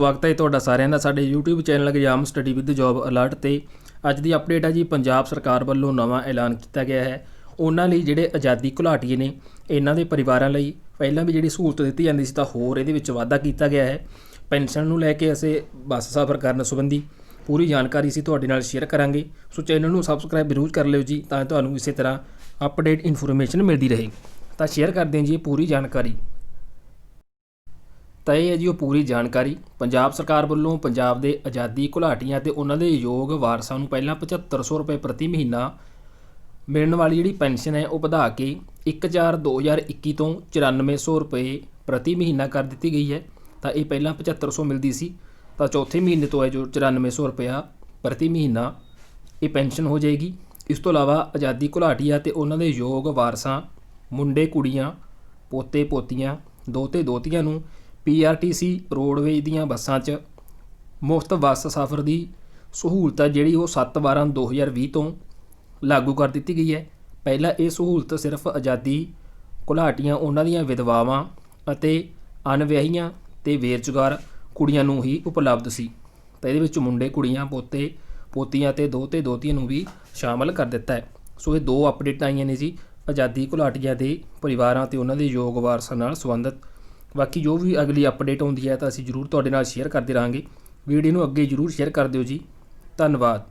ਸਵਾਗਤ ਹੈ ਤੁਹਾਡਾ ਸਾਰਿਆਂ ਦਾ। ਸਾਡੇ YouTube channel exam study with job alert ਤੇ ਅੱਜ ਦੀ ਅਪਡੇਟ ਹੈ ਜੀ, ਪੰਜਾਬ ਸਰਕਾਰ ਵੱਲੋਂ ਨਵਾਂ ਐਲਾਨ ਕੀਤਾ ਗਿਆ ਹੈ। ਉਹਨਾਂ ਲਈ ਜਿਹੜੇ ਆਜ਼ਾਦੀ ਘੁਲਾਟੀਏ ਨੇ, ਇਹਨਾਂ ਦੇ ਪਰਿਵਾਰਾਂ ਲਈ ਪਹਿਲਾਂ ਵੀ ਜਿਹੜੀ ਸਹੂਲਤ ਦਿੱਤੀ ਜਾਂਦੀ ਸੀ ਤਾਂ ਹੋਰ ਇਹਦੇ ਵਿੱਚ ਵਾਧਾ ਕੀਤਾ ਗਿਆ ਹੈ। ਪੈਨਸ਼ਨ ਨੂੰ ਲੈ ਕੇ ਅਸੀਂ ਬੱਸ ਸਫ਼ਰ ਕਰਨ ਸੰਬੰਧੀ ਪੂਰੀ ਜਾਣਕਾਰੀ ਸੀ ਤੁਹਾਡੇ ਨਾਲ ਸ਼ੇਅਰ ਕਰਾਂਗੇ। ਸੋ ਚੈਨਲ ਨੂੰ ਸਬਸਕ੍ਰਾਈਬ ਜ਼ਰੂਰ ਕਰ ਲਿਓ ਜੀ ਤਾਂ ਤੁਹਾਨੂੰ ਇਸੇ ਤਰ੍ਹਾਂ ਅਪਡੇਟ ਇਨਫੋਰਮੇਸ਼ਨ ਮਿਲਦੀ ਰਹੇ ਤਾਂ ਸ਼ੇਅਰ ਕਰਦੇ ਹਾਂ ਜੀ ਇਹ ਪੂਰੀ ਜਾਣਕਾਰੀ। ਤਾਂ ਇਹ ਹੈ ਜੀ ਉਹ ਪੂਰੀ ਜਾਣਕਾਰੀ। ਪੰਜਾਬ ਸਰਕਾਰ ਵੱਲੋਂ ਪੰਜਾਬ ਦੇ ਆਜ਼ਾਦੀ ਘੁਲਾਟੀਆਂ ਤੇ ਉਹਨਾਂ ਦੇ ਯੋਗ ਵਾਰਸਾਂ ਨੂੰ ਪਹਿਲਾਂ 7500 ਰੁਪਏ ਪ੍ਰਤੀ ਮਹੀਨਾ ਮਿਲਣ ਵਾਲੀ ਜਿਹੜੀ ਪੈਨਸ਼ਨ ਹੈ, ਉਹ ਵਧਾ ਕੇ 1/4/2021 ਤੋਂ 9400 ਰੁਪਏ ਪ੍ਰਤੀ ਮਹੀਨਾ ਕਰ ਦਿੱਤੀ ਗਈ ਹੈ। ਤਾਂ ਇਹ ਪਹਿਲਾਂ 7500 ਮਿਲਦੀ ਸੀ, ਤਾਂ ਚੌਥੇ ਮਹੀਨੇ ਤੋਂ ਹੈ ਜੋ 9400 ਰੁਪਇਆ ਪ੍ਰਤੀ ਮਹੀਨਾ ਇਹ ਪੈਨਸ਼ਨ ਹੋ ਜਾਏਗੀ। ਇਸ ਤੋਂ ਇਲਾਵਾ ਆਜ਼ਾਦੀ ਘੁਲਾਟੀਆ ਤੇ ਉਹਨਾਂ ਦੇ ਯੋਗ ਵਾਰਸਾਂ, ਮੁੰਡੇ, ਕੁੜੀਆਂ, ਪੋਤੇ, ਪੋਤੀਆਂ, ਦੋਤੇ, ਦੋਤੀਆਂ ਨੂੰ ਪੀਆਰਟੀਸੀ ਰੋਡਵੇਜ਼ ਦੀਆਂ ਬੱਸਾਂ 'ਚ ਮੁਫਤ ਬੱਸ ਸਫ਼ਰ ਦੀ ਸਹੂਲਤ ਹੈ, ਜਿਹੜੀ ਉਹ 7/12/2020 ਤੋਂ ਲਾਗੂ ਕਰ ਦਿੱਤੀ ਗਈ ਹੈ। ਪਹਿਲਾਂ ਇਹ ਸਹੂਲਤ ਸਿਰਫ ਆਜ਼ਾਦੀ ਘੁਲਾਟੀਆਂ, ਉਹਨਾਂ ਦੀਆਂ ਵਿਧਵਾਵਾਂ ਅਤੇ ਅਣਵਿਆਹੀਆਂ ਤੇ ਬੇਰੁਜ਼ਗਾਰ ਕੁੜੀਆਂ ਨੂੰ ਹੀ ਉਪਲਬਧ ਸੀ। ਤਾਂ ਇਹਦੇ ਵਿੱਚ ਮੁੰਡੇ, ਕੁੜੀਆਂ, ਪੋਤੇ, ਪੋਤੀਆਂ ਤੇ ਦੋਤੇ ਦੋਤੀਆਂ ਨੂੰ ਵੀ ਸ਼ਾਮਲ ਕਰ ਦਿੱਤਾ ਹੈ। ਸੋ ਇਹ ਦੋ ਅਪਡੇਟ ਆਈਆਂ ਨੇ ਜੀ, ਆਜ਼ਾਦੀ ਘੁਲਾਟੀਆਂ ਦੇ ਪਰਿਵਾਰਾਂ ਤੇ ਉਹਨਾਂ ਦੇ ਯੋਗ ਵਾਰਸਾਂ ਨਾਲ ਸੰਬੰਧਿਤ। ਬਾਕੀ ਜੋ ਵੀ ਅਗਲੀ ਅਪਡੇਟ ਆਉਂਦੀ ਹੈ ਤਾਂ ਅਸੀਂ ਜਰੂਰ ਤੁਹਾਡੇ ਨਾਲ ਸ਼ੇਅਰ ਕਰਦੇ ਰਹਾਂਗੇ। ਵੀਡੀਓ ਨੂੰ ਅੱਗੇ ਜਰੂਰ ਸ਼ੇਅਰ ਕਰ ਦਿਓ ਜੀ। ਧੰਨਵਾਦ।